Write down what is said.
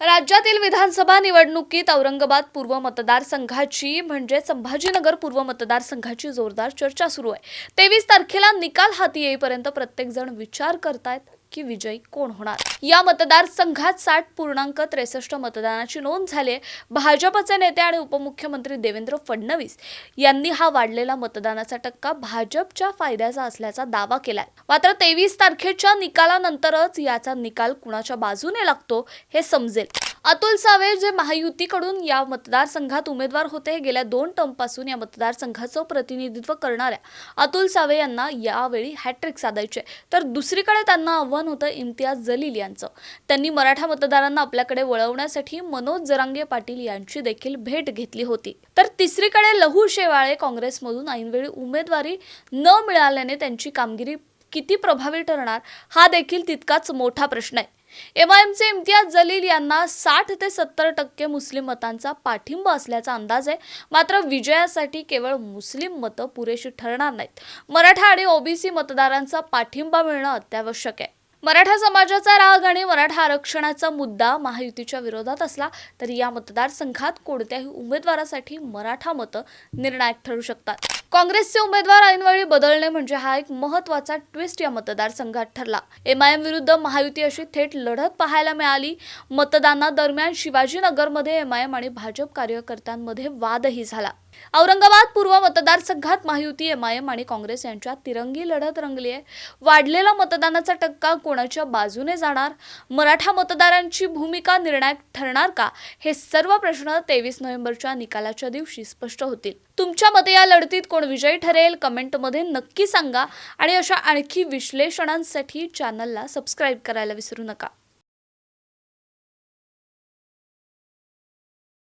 राज्यातील विधानसभा निवडणुकीत औरंगाबाद पूर्व मतदारसंघाची म्हणजे संभाजीनगर पूर्व मतदारसंघाची जोरदार चर्चा सुरू आहे. तेवीस तारखेला निकाल हाती येईपर्यंत प्रत्येकजण विचार करतायत. की विजयी कोण होणार? या मतदारसंघात साठ पूर्णांक त्रेसष्ट मतदानाची नोंद झाली आहे. भाजपचे नेते आणि उपमुख्यमंत्री देवेंद्र फडणवीस यांनी हा वाढलेला मतदानाचा टक्का भाजपच्या फायद्याचा असल्याचा दावा केलाय. मात्र तेवीस तारखेच्या निकालानंतरच याचा निकाल कुणाच्या बाजूने लागतो हे समजेल. अतुल सावे जे महायुतीकडून या मतदारसंघात उमेदवार होते गेल्या दोन टर्मपासून या मतदारसंघाचं प्रतिनिधित्व करणाऱ्या अतुल सावे यांना यावेळी हॅट्रिक साधायचे. तर दुसरीकडे त्यांना आव्हान होतं इम्तियाज जलील यांचं. त्यांनी मराठा मतदारांना आपल्याकडे वळवण्यासाठी मनोज जरांगे पाटील यांची देखील भेट घेतली होती. तर तिसरीकडे लहू शेवाळे काँग्रेसमधून ऐनवेळी उमेदवारी न मिळाल्याने त्यांची कामगिरी किती प्रभावी ठरणार हा देखील तितकाच मोठा प्रश्न आहे. एमआयएमचे इम्तियाज जलील यांना साठ ते सत्तर टक्के मुस्लिम मतांचा पाठिंबा असल्याचा अंदाज आहे. मात्र विजयासाठी केवळ मुस्लिम मतं पुरेशी ठरणार नाहीत. मराठा आणि ओबीसी मतदारांचा पाठिंबा मिळणं अत्यावश्यक आहे. मराठा समाजाचा राग आणि मराठा आरक्षणाचा मुद्दा महायुतीच्या विरोधात असला तरी या मतदारसंघात कोणत्याही उमेदवारासाठी मराठा मतं निर्णायक ठरू शकतात. काँग्रेसचे उमेदवार ऐनवेळी बदलणे म्हणजे हा एक महत्त्वाचा ट्विस्ट या मतदारसंघात ठरला. एमआयएम विरुद्ध महायुती अशी थेट लढत पाहायला मिळाली. मतदानादरम्यान शिवाजीनगरमध्ये एमआयएम आणि भाजप कार्यकर्त्यांमध्ये वादही झाला. औरंगाबाद पूर्व मतदारसंघात महायुती एमआयएम आणि काँग्रेस यांच्यात तिरंगी लढत रंगली आहे. वाढलेला मतदानाचा टक्का कोणाच्या बाजूने जाणार? मराठा मतदारांची भूमिका निर्णायक ठरणार का? हे सर्व प्रश्न तेवीस नोव्हेंबरच्या निकालाच्या दिवशी स्पष्ट होतील. तुमच्या मते या लढतीत कोण विजयी ठरेल? कमेंटमध्ये नक्की सांगा. आणि अशा आणखी विश्लेषणांसाठी चॅनलला सबस्क्राईब करायला विसरू नका.